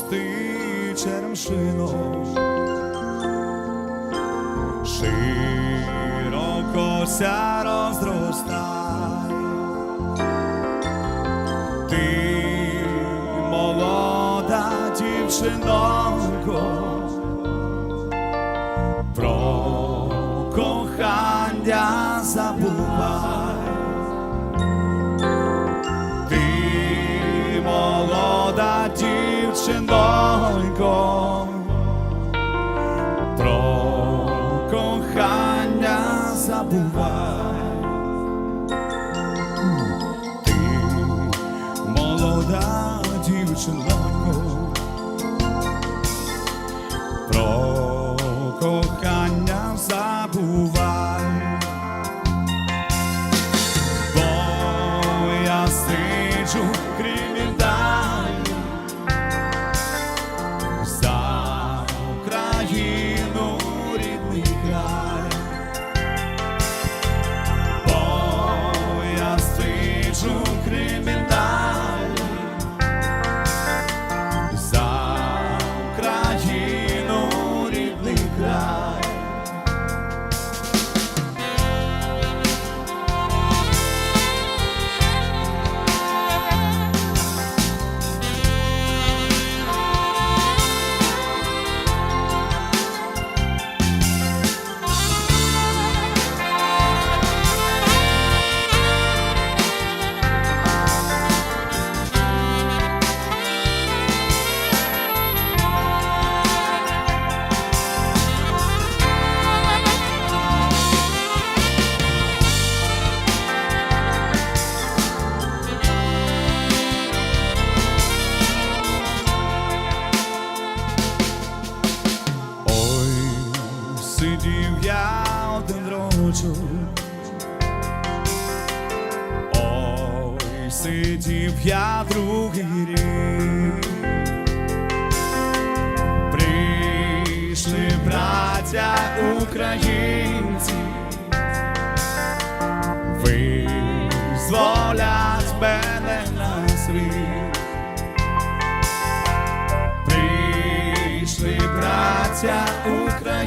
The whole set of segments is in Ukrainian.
Рости, черемшино, широко ся розростай. Ти молода дівчинонько, дівчинонько, про кохання забувай. Ти молода дівчинонько, сидів я один рочок. Ой, сидів я другий. Прийшли браття українці, визволять мене на світ. Прийшли браття українці,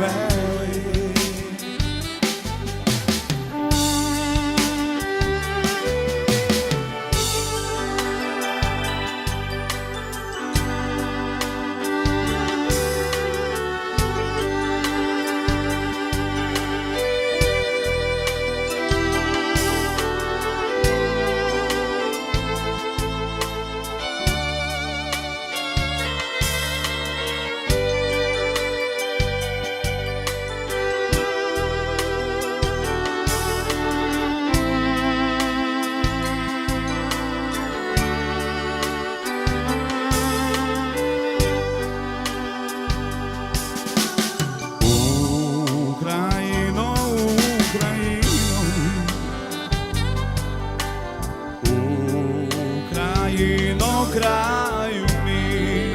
back. Краю мій,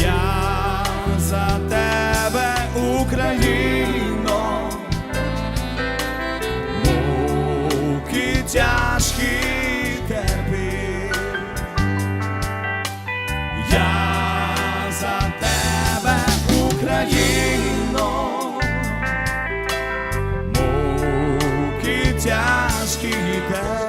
я за тебе, Україно, муки тяжкі терпів. Я за тебе, Україно, муки тяжкі те.